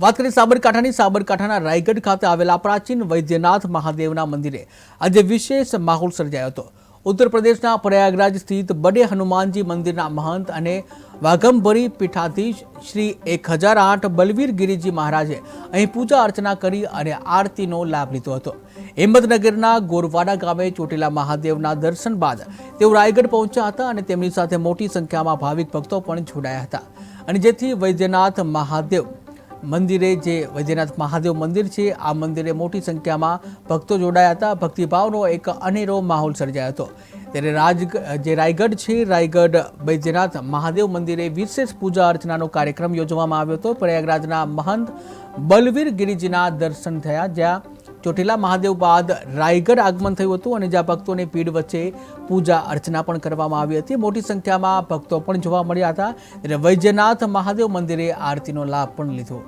વાત કરીએ સાબરકાંઠાની. સાબરકાંઠાના રાયગઢ ખાતે આવેલા પ્રાચીન વૈદ્યનાથ મહાદેવના મંદિરે આજે વિશેષ માહોલ સર્જાયો હતો. ઉત્તર પ્રદેશના પ્રયાગરાજ સ્થિત બડે હનુમાનજી મંદિરના મહંત અને વાઘંભરી પીઠાધીશ શ્રી એક હજાર આઠ બલવીર ગિરિજી મહારાજે અહીં પૂજા અર્ચના કરી અને આરતીનો લાભ લીધો હતો. હિંમતનગરના ગોરવાડા ગામે ચોટીલા મહાદેવના દર્શન બાદ તેઓ રાયગઢ પહોંચ્યા હતા અને તેમની સાથે મોટી સંખ્યામાં ભાવિક ભક્તો પણ જોડાયા હતા. અને જેથી વૈદ્યનાથ મહાદેવ મંદિરે જે વૈદ્યનાથ મહાદેવ મંદિર છે, આ મંદિરે મોટી સંખ્યામાં ભક્તો જોડાયા હતા. ભક્તિભાવનો એક અનેરો માહોલ સર્જાયો હતો. ત્યારે રાજ જે રાયગઢ છે, રાયગઢ વૈદ્યનાથ મહાદેવ મંદિરે વિશેષ પૂજા અર્ચનાનો કાર્યક્રમ યોજવામાં આવ્યો હતો. પ્રયાગરાજના મહંત બલવીર ગિરિજીના દર્શન થયા, જ્યાં ચોટીલા મહાદેવ બાદ રાયગઢ આગમન થયું હતું અને જ્યાં ભક્તોને ભીડ વચ્ચે પૂજા અર્ચના પણ કરવામાં આવી હતી. મોટી સંખ્યામાં ભક્તો પણ જોવા મળ્યા હતા. એટલે વૈદ્યનાથ મહાદેવ મંદિરે આરતીનો લાભ પણ લીધો.